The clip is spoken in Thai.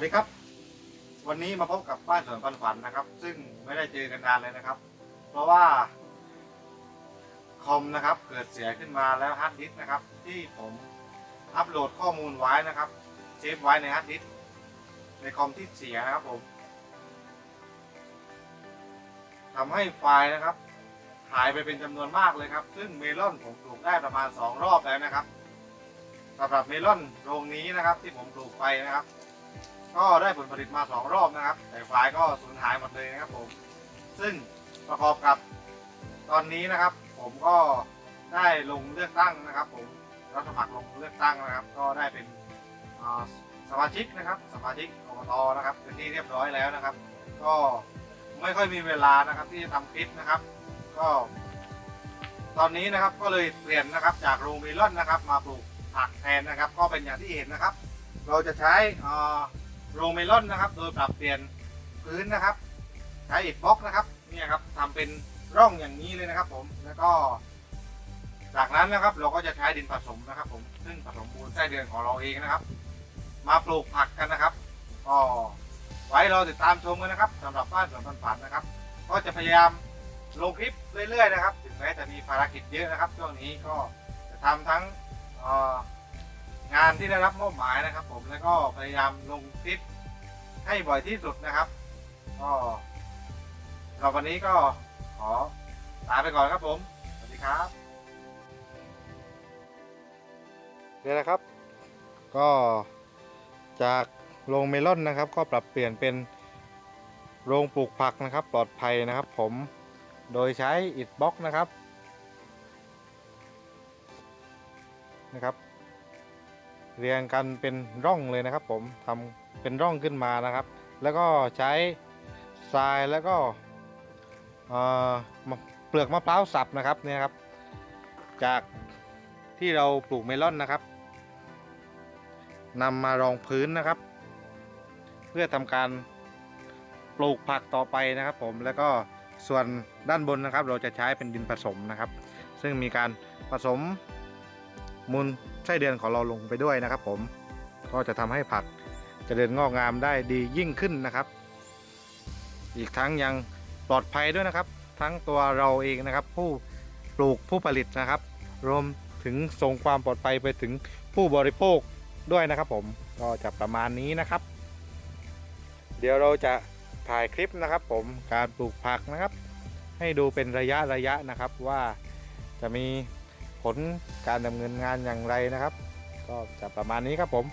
วัสดีครับ วันนี้มาพบกับบ้านสวนปันฝันนะครับ ซึ่งไม่ได้เจอกันนานเลยนะครับ เพราะว่าคอมนะครับเกิดเสียขึ้นมาแล้วฮาร์ดดิสก์นะครับ ที่ผมอัปโหลดข้อมูลไว้นะครับเซฟไว้ในฮาร์ดดิสก์ในคอมที่เสียนะครับผมทำให้ไฟล์นะครับ หายไปเป็นจำนวนมากเลยครับ ซึ่งเมลอนผมปลูกได้ประมาณ 2 รอบแล้วนะครับสำหรับเมลอนโรงนี้นะครับที่ผมปลูกไปนะครับ ก็ได้ผลผลิตมา 2 รอบนะครับ แต่ไฟล์ก็สูญหายหมดเลยนะครับผม ซึ่งประกอบกับตอนนี้นะครับ ผมก็ได้ลงเลือกตั้งนะครับ ผมรับสมัครลงเลือกตั้งนะครับ ก็ได้เป็นสมาชิกนะครับ สมาชิกอบตนะครับเป็นที่เรียบร้อยแล้วนะครับ ก็ไม่ค่อยมีเวลานะครับที่จะทำคลิปนะครับ ก็ ตอนนี้นะครับก็เลยเปลี่ยนนะครับจากโรงเมลอนนะครับ มาปลูกผักแทนนะครับ ก็เป็นอย่างที่เห็นนะครับ เราจะใช้อ่า โรงเมลอนนะครับ โดยปรับเปลี่ยนพื้นนะครับ ใช้อิฐบล็อกนะครับเนี่ยครับทำเป็นร่องอย่างนี้เลยนะครับ ผมแล้วก็ จากนั้นนะครับ เราก็จะใช้ดินผสมนะครับ ผมซึ่งผสมมูลไส้เดือนของเราเองนะครับ มาปลูกผักกันนะครับก็ไว้เราติดตามชมกันนะครับสำหรับบ้านสวนพันธุ์ผันนะครับ ก็จะพยายามลงคลิปเรื่อยๆนะครับ ถึงแม้จะมีภารกิจเยอะนะครับช่วงนี้ก็จะทำทั้งเอ่อ งานที่ได้รับมอบหมายนะครับ ผมแล้วก็พยายามลงคลิปให้บ่อยที่สุดนะครับ ก็สำหรับวันนี้ก็ขอลาไปก่อนครับผม สวัสดีครับเนี่ยนะครับ ก็จากโรงเมลอนนะครับ ก็ปรับเปลี่ยนเป็นโรงปลูกผักนะครับ ปลอดภัยนะครับ ผมโดยใช้อิฐบล็อกนะครับนะครับ เรียงกันเป็นร่องเลยนะครับ ผมทำเป็นร่องขึ้นมานะครับ แล้วก็ใช้ทรายแล้วก็เอ่อมะเปลือกมะพร้าวสับนะครับเนี่ยครับ จากที่เราปลูกเมลอนนะครับนำมารองพื้นนะครับ เพื่อทำการปลูกผักต่อไปนะครับ ผมแล้วก็ส่วนด้านบนนะครับ เราจะใช้เป็นดินผสมนะครับ ซึ่งมีการผสม มูลไส้เดือนของเราลงไปด้วยนะครับ ผมก็จะทำให้ผักเจริญงอกงามได้ดียิ่งขึ้นนะครับ อีกทั้งยังปลอดภัยด้วยนะครับ ทั้งตัวเราเองนะครับ ผู้ปลูกผู้ผลิตนะครับ รวมถึงส่งความปลอดภัยไปถึงผู้บริโภคด้วยนะครับ ผมก็จะประมาณนี้นะครับ เดี๋ยวเราจะถ่ายคลิปนะครับ ผมการปลูกผักนะครับ ให้ดูเป็นระยะระยะนะครับว่าจะมี ผลการดำเนินงานอย่างไรนะครับ ก็จะประมาณนี้ครับผม